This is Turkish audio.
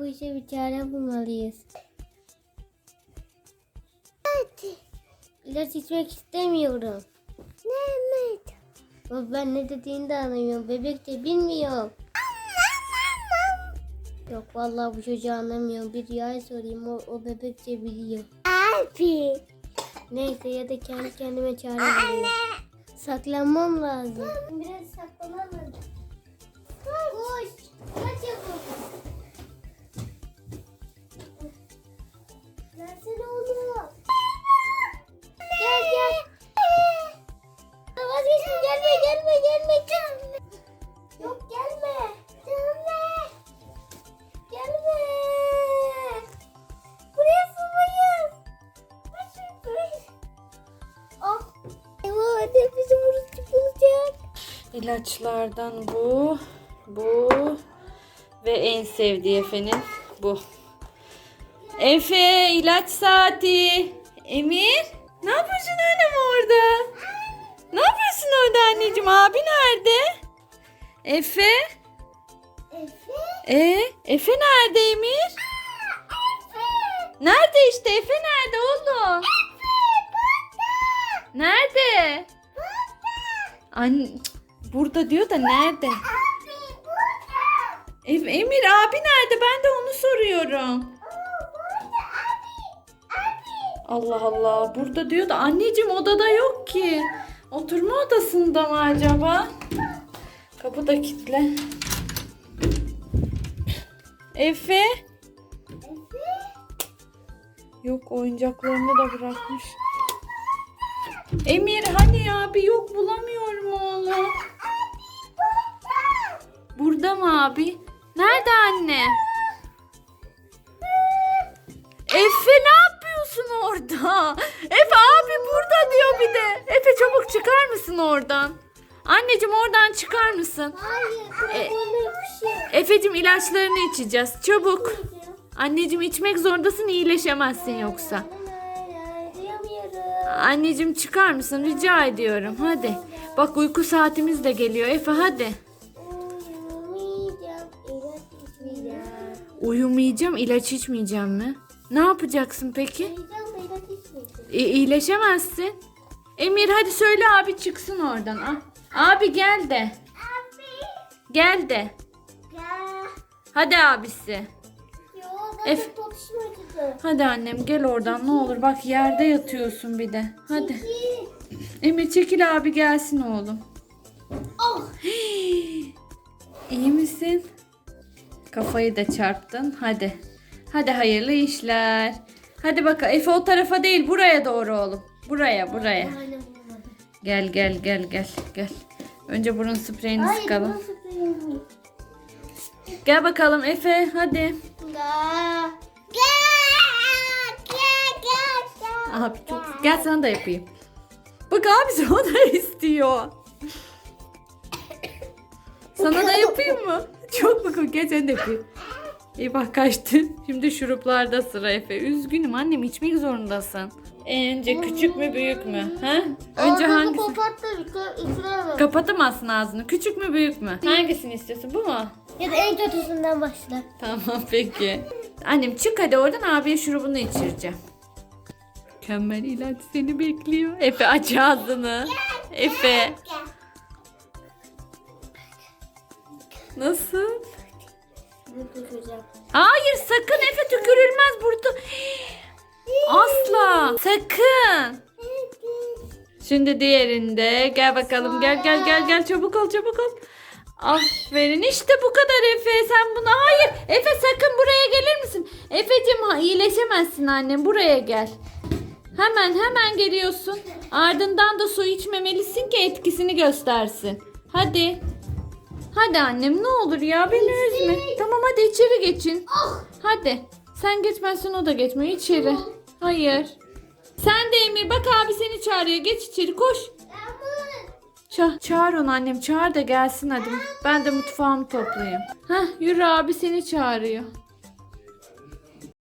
bu işe bir çare bulmalıyız. İlaç içmek istemiyorum. Mehmet. Baba ben ne dediğini de anlamıyorum. Bebek de bilmiyorum. Yok vallahi bu çocuğu anlamıyorum. Bir rüyaya sorayım o, o bebekçe biliyor. Abi. Neyse ya da kendi kendime çare bulayım. Saklanmam lazım. Biraz saklanmam lazım. Koş. Kaç yapalım. Anne bizim burası çıkılacak. İlaçlardan bu, bu ve en sevdiği Efe'nin bu. Efe ilaç saati. Emir ne yapıyorsun mi orada? Ne yapıyorsun orada anneciğim? Abi nerede? Efe? Efe. E Efe nerede Emir? Nerede işte Efe nerede Anne cık, burada diyor da nerede? Em- Emir abi nerede? Ben de onu soruyorum. Allah Allah. Burada diyor da anneciğim odada yok ki. Oturma odasında mı acaba? Kapı da kilitli. Efe? Yok oyuncaklarını da bırakmış. Emir hani abi yok bulamıyorum oğlum. Burada mı abi? Nerede anne? Efe ne yapıyorsun orada? Efe abi burada diyor bir de. Efe çabuk çıkar mısın oradan? Anneciğim oradan çıkar mısın? Hayır. E- yapışıyor. Efe'cim ilaçlarını içeceğiz. Çabuk. Anneciğim içmek zorundasın iyileşemezsin yoksa. Anneciğim çıkar mısın rica ediyorum hadi. Bak uyku saatimiz de geliyor Efe hadi. Uyumayacağım. İlaç içmeyeceğim. Uyumayacağım ilaç içmeyeceğim mi? Ne yapacaksın peki? Uyuyacağım da ilaç içmeyeceğim. İ- iyileşemezsin. Emir hadi söyle abi çıksın oradan. Ah. Abi gel de. Abi. Gel de. Ya. Hadi abisi. Yo Ef- zaten tutuşmadı. Hadi annem gel oradan ne olur. Bak yerde yatıyorsun bir de. Hadi. Emir çekil abi gelsin oğlum. Oh. İyi misin? Kafayı da çarptın. Hadi. Hadi hayırlı işler. Hadi bak Efe o tarafa değil buraya doğru oğlum. Buraya buraya. Gel gel gel gel gel. Önce burun spreyini Hayır sıkalım. Gel bakalım Efe hadi. Abi çok gel sana da yapayım. Bak abi o da istiyor. Sana da yapayım mı? Çok mu? Gel sen de yapayım. İyi bak kaçtın. Şimdi şuruplarda sıra Efe. Üzgünüm annem içmek zorundasın. Önce küçük mü büyük mü? Ha? Önce Ağzını hangisi? kapat da üfleme. Kapatamazsın ağzını. Küçük mü büyük mü? Hangisini istiyorsun? Bu mu? Ya da en kötüsünden başla. Tamam peki. Annem çık hadi oradan abiye şurubunu içireceğim. Mükemmel ilaç seni bekliyor. Efe aç ağzını. Efe. Nasıl? Bunu. Hayır sakın Efe tükürülmez burada. Sakın. Şimdi diğerinde gel bakalım gel gel gel gel çabuk ol çabuk ol. Aferin işte bu kadar Efe sen buna hayır Efe sakın buraya gelir misin? Efe'cim iyileşemezsin annem buraya gel. Hemen hemen geliyorsun. Ardından da su içmemelisin ki etkisini göstersin. Hadi. Hadi annem ne olur ya beni üzme. Tamam hadi içeri geçin. Hadi. Sen geçmezsen o da geçmiyor içeri. Hayır. Sen de Emir bak abi seni çağırıyor. Geç içeri koş. Ça çağır onu annem çağır da gelsin hadi. Ben de mutfağımı toplayayım. Hah yürü abi seni çağırıyor.